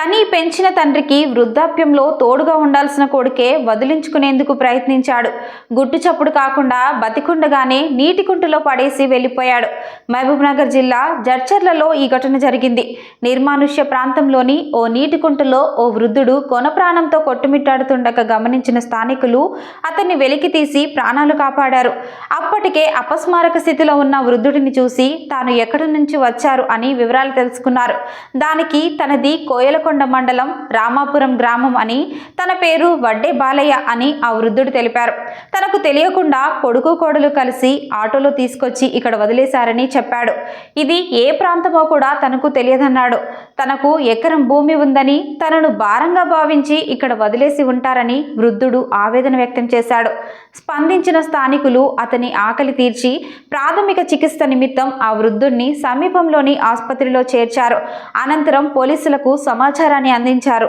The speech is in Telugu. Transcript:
తని పెంచిన తండ్రికి వృద్ధాప్యంలో తోడుగా ఉండాల్సిన కొడుకే వదిలించుకునేందుకు ప్రయత్నించాడు. గుట్టు చప్పుడు కాకుండా బతికుండగానే నీటి కుంటలో పడేసి వెళ్ళిపోయాడు. మహబూబ్నగర్ జిల్లా జడ్చర్లలో ఈ ఘటన జరిగింది. నిర్మానుష్య ప్రాంతంలోని ఓ నీటి కుంటలో ఓ వృద్ధుడు కొన ప్రాణంతో కొట్టుమిట్టాడుతుండగా గమనించిన స్థానికులు అతన్ని వెలికి తీసి ప్రాణాలు కాపాడారు. అప్పటికే అపస్మారక స్థితిలో ఉన్న వృద్ధుడిని చూసి తాను ఎక్కడి నుంచి వచ్చారు అని వివరాలు తెలుసుకున్నారు. దానికి తనది కోయలకొండ మండలం రామాపురం గ్రామం అని తన పేరు వడ్డే బాలయ్య అని ఆ వృద్ధుడు తెలిపారు. తనకు తెలియకుండా కొడుకు కోడలు కలిసి ఆటోలో తీసుకొచ్చి ఇక్కడ వదిలేశారని చెప్పాడు. ఇది ఏ ప్రాంతమో కూడా తనకు తెలియదన్నాడు. తనకు ఎకరం భూమి ఉందని తనను భారంగా భావించి ఇక్కడ వదిలేసి ఉంటారని వృద్ధుడు ఆవేదన వ్యక్తం చేశాడు. స్పందించిన స్థానికులు అతని ఆకలి తీర్చి ప్రాథమిక చికిత్స నిమిత్తం ఆ వృద్ధుడిని సమీపంలోని ఆసుపత్రిలో చేర్చారు. అనంతరం పోలీసులకు సమాచారాన్ని అందించారు.